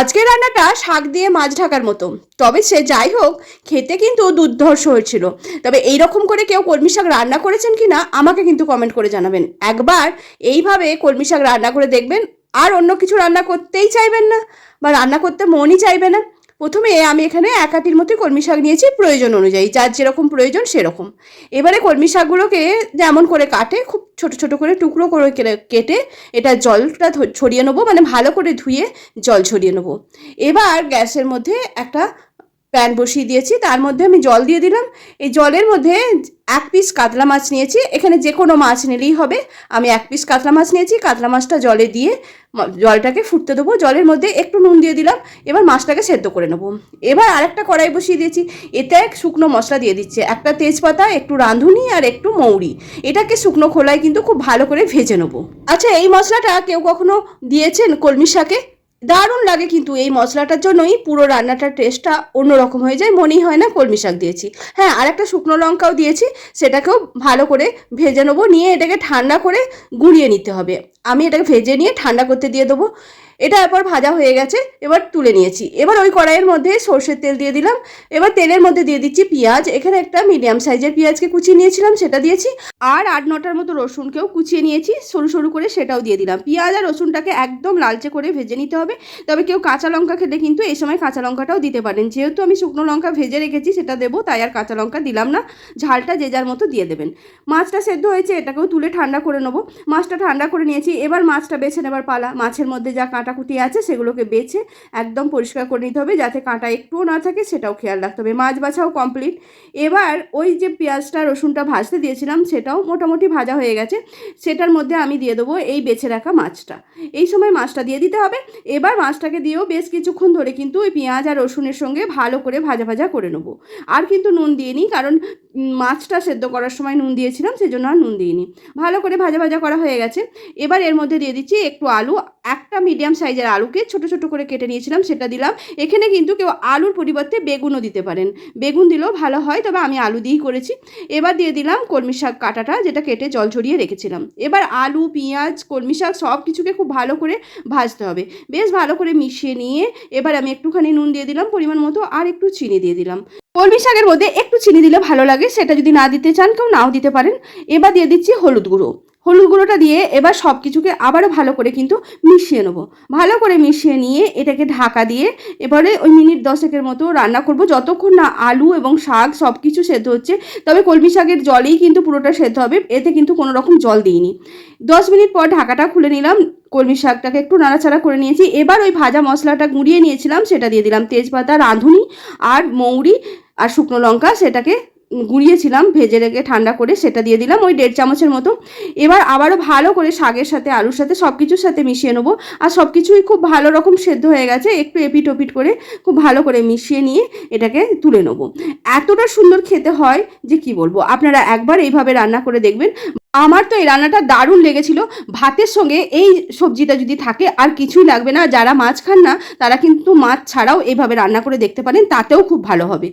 আজকের রান্নাটা শাক দিয়ে মাছ ঢাকার মতো। তবে সে যাই হোক, খেতে কিন্তু দুর্ধর্ষ হয়েছিল। তবে এই রকম করে কেউ কলমি শাক রান্না করেছেন কি না আমাকে কিন্তু কমেন্ট করে জানাবেন। একবার এইভাবে কলমি শাক রান্না করে দেখবেন, আর অন্য কিছু রান্না করতেই চাইবেন না, বা রান্না করতে মনই চাইবে না। প্রথমে আমি এখানে এক আটির মতোই কলমি শাক নিয়েছি, প্রয়োজন অনুযায়ী। যার যেরকম প্রয়োজন সেরকম। এবারে কলমি শাকগুলোকে যেমন করে কাটে, খুব ছোট ছোট করে টুকরো করে কেটে- কেটে এটা জলটা ছড়িয়ে নেব মানে ভালো করে ধুয়ে জল ছড়িয়ে নেব। এবার গ্যাসের মধ্যে একটা প্যান বসিয়ে দিয়েছি, তার মধ্যে আমি জল দিয়ে দিলাম। এই জলের মধ্যে এক পিস কাতলা মাছ নিয়েছি, এখানে যে কোনো মাছ নিলেই হবে। আমি এক পিস কাতলা মাছ নিয়েছি, কাতলা মাছটা জলে দিয়ে জলটাকে ফুটতে দেবো। জলের মধ্যে একটু নুন দিয়ে দিলাম, এবার মাছটাকে সেদ্ধ করে নেব। এবার আরেকটা কড়াই বসিয়ে দিয়েছি, এতে এক শুকনো মশলা দিয়ে দিচ্ছে। একটা তেজপাতা, একটু রাঁধুনি আর একটু মৌরি। এটাকে শুকনো খোলায় কিন্তু খুব ভালো করে ভেজে নেব। আচ্ছা এই মশলাটা কেউ কখনো দিয়েছেন কলমি শাকে? দারুণ লাগে কিন্তু এই মশলাটার জন্যই পুরো রান্নাটার টেস্টটা অন্যরকম হয়ে যায়, মনেই হয় না কলমি শাক দিয়েছি। হ্যাঁ আর একটা শুকনো লঙ্কাও দিয়েছি, সেটাকেও ভালো করে ভেজে নেব, নিয়ে এটাকে ঠান্ডা করে গুঁড়িয়ে নিতে হবে। আমি এটাকে ভেজে নিয়ে ঠান্ডা করতে দিয়ে দেবো। এটা এরপর ভাজা হয়ে গেছে, এবার তুলে নিয়েছি। এবার ওই কড়াইয়ের মধ্যে সর্ষের তেল দিয়ে দিলাম। এবার তেলের মধ্যে দিয়ে দিচ্ছি পেঁয়াজ। এখানে একটা মিডিয়াম সাইজের পেঁয়াজকে কুচিয়ে নিয়েছিলাম, সেটা দিয়েছি। আর আট নটার মতো রসুনকেও কুচিয়ে নিয়েছি, সরু সরু করে সেটাও দিয়ে দিলাম। পেঁয়াজ আর রসুনটাকে একদম লালচে করে ভেজে নিতে হবে। তবে কেউ কাঁচা লঙ্কা খেলে কিন্তু এই সময় কাঁচা লঙ্কাটাও দিতে পারেন। যেহেতু আমি শুকনো লঙ্কা ভেজে রেখেছি, সেটা দেবো, তাই আর কাঁচা লঙ্কা দিলাম না। ঝালটা যে যার মতো দিয়ে দেবেন। মাছটা সেদ্ধ হয়েছে, এটাকেও তুলে ঠান্ডা করে নেব। মাছটা ঠান্ডা করে নিয়েছি। এবার মাছটা বেছে নেবার পালা। মাছের মধ্যে যা কাঁটাকুটি আছে, সেগুলোকে বেছে একদম পরিষ্কার করে নিতে হবে, যাতে কাঁটা একটুও না থাকে, সেটাও খেয়াল রাখতে হবে। মাছ বাছাও কমপ্লিট এবার ওই যে পেঁয়াজটা, রসুনটা ভাজতে দিয়েছিলাম, সেটাও মোটামুটি ভাজা হয়ে গেছে। সেটার মধ্যে আমি দিয়ে দেবো এই বেছে রাখা মাছটা। এই সময় মাছটা দিয়ে দিতে হবে। এবার মাছটাকে দিয়েও বেশ কিছুক্ষণ ধরে কিন্তু ওই পেঁয়াজ আর রসুনের সঙ্গে ভালো করে ভাজা ভাজা করে নেব। আর কিন্তু নুন দিইনি কারণ মাছটা সেদ্ধ করার সময় নুন দিয়েছিলাম, সেজন্য আর নুন দিইনি। ভালো করে ভাজা ভাজা করা হয়ে গেছে। এবার এর মধ্যে দিয়ে দিচ্ছি একটু আলু। একটা মিডিয়াম সাইজের আলুকে ছোট ছোট করে কেটে নিয়েছিলাম, সেটা দিলাম। এখানে কিন্তু কেউ আলুর পরিবর্তে বেগুনও দিতে পারেন। বেগুন দিলেও ভালো হয়, তবে আমি আলু দিয়েই করেছি। এবার দিয়ে দিলাম কলমি শাক কাটাটা, যেটা কেটে জল ঝরিয়ে রেখেছিলাম। এবার আলু, পেঁয়াজ, কলমি শাক সব কিছুকে খুব ভালো করে ভাজতে হবে। বেশ ভালো করে মিশিয়ে নিয়ে এবার আমি একটুখানি নুন দিয়ে দিলাম, পরিমাণ মতো, আর একটু চিনি দিয়ে দিলাম। কলমি শাকের মধ্যে একটু চিনি দিলে ভালো লাগে, সেটা যদি না দিতে চান, কেউ নাও দিতে পারেন। এবার দিয়ে দিচ্ছি হলুদ গুঁড়ো। হলুদ গুঁড়োটা দিয়ে এবার সব কিছুকে আবারও ভালো করে কিন্তু মিশিয়ে নেব। ভালো করে মিশিয়ে নিয়ে এটাকে ঢাকা দিয়ে এবারে ওই মিনিট দশেকের মতো রান্না করব। যতক্ষণ না আলু এবং শাক সব কিছু সেদ্ধ হচ্ছে, তবে কলমি শাকের জলেই কিন্তু পুরোটা সেদ্ধ হবে, এতে কিন্তু কোনো রকম জল দিইনি। দশ মিনিট পর ঢাকাটা খুলে নিলাম, কলমি শাকটাকে একটু নাড়াচাড়া করে নিয়েছি। এবার ওই ভাজা মশলাটা গুঁড়িয়ে নিয়েছিলাম, সেটা দিয়ে দিলাম তেজপাতা, রাঁধুনি আর মৌরি আর শুকনো লঙ্কা, সেটাকে গুঁড়িয়েছিলাম, ভেজে রেখে ঠান্ডা করে সেটা দিয়ে দিলাম ওই দেড় চামচের মতো। এবার আবারও ভালো করে শাকের সাথে, আলুর সাথে সব কিছুর সাথে মিশিয়ে নেব। আর সব কিছুই খুব ভালো রকম সেদ্ধ হয়ে গেছে, একটু এপিট ওপিট করে খুব ভালো করে মিশিয়ে নিয়ে এটাকে তুলে নেব। এতটা সুন্দর খেতে হয় যে কি বলব? আপনারা একবার এইভাবে রান্না করে দেখবেন। আমার তো এই রান্নাটা দারুণ লেগেছিল। ভাতের সঙ্গে এই সবজিটা যদি থাকে আর কিছুই লাগবে না, যারা মাছ খান না, তারা কিন্তু মাছ ছাড়াও এইভাবে রান্না করে দেখতে পারেন, তাতেও খুব ভালো হবে।